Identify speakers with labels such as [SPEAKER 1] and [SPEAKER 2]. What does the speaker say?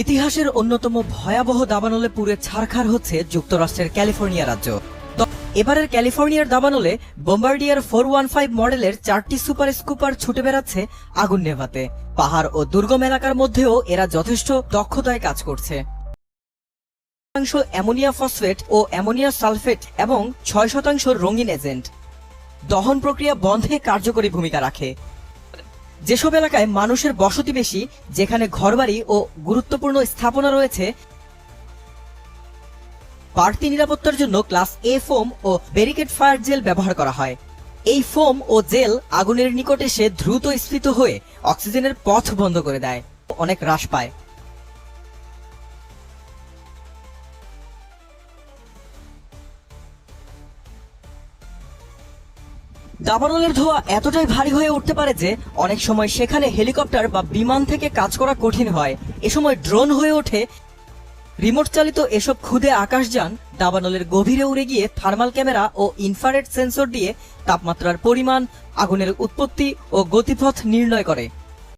[SPEAKER 1] ইতিহাসের অন্যতম ভয়াবহ দাবানলে পুরে ছারখার হচ্ছে যুক্তরাষ্ট্রের ক্যালিফোর্নিয়া রাজ্য। এবারের ক্যালিফোর্নিয়ার দাবানলে বোম্বার্ডিয়ার ফোর ওয়ান ফাইভ মডেলের চারটি সুপার স্কুপার ছুটে বেড়াচ্ছে আগুন নেভাতে। পাহাড় ও দুর্গম এলাকার মধ্যেও এরা যথেষ্ট দক্ষতায় কাজ করছে। শতাংশ অ্যামোনিয়া ফসফেট ও অ্যামোনিয়া সালফেট এবং ছয় শতাংশ রঙিন এজেন্ট। দহন প্রক্রিয়া বন্ধে কার্যকরী ভূমিকা রাখে। যেসব এলাকায় মানুষের বসতি বেশি, যেখানে ঘরবাড়ি ও গুরুত্বপূর্ণ স্থাপনা রয়েছে, বাড়তি নিরাপত্তার জন্য ক্লাস এ ফোম ও ব্যারিকেড ফায়ার জেল ব্যবহার করা হয়। এই ফোম ও জেল আগুনের নিকট এসে দ্রুত স্ফীত হয়ে অক্সিজেনের পথ বন্ধ করে দেয়। অনেক হ্রাস পায়। দাবানলের ধোয়া এতটাই ভারী হয়ে উঠতে পারে যে অনেক সময় সেখানে হেলিকপ্টার বা বিমান থেকে কাজ করা কঠিন হয়। এ সময় ড্রোন হয়ে ওঠে। রিমোট চালিত এসব ক্ষুদে আকাশযান দাবানলের গভীরে উড়ে গিয়ে থার্মাল ক্যামেরা ও ইনফ্রারেড সেন্সর দিয়ে তাপমাত্রার পরিমাণ, আগুনের উৎপত্তি ও গতিপথ নির্ণয় করে।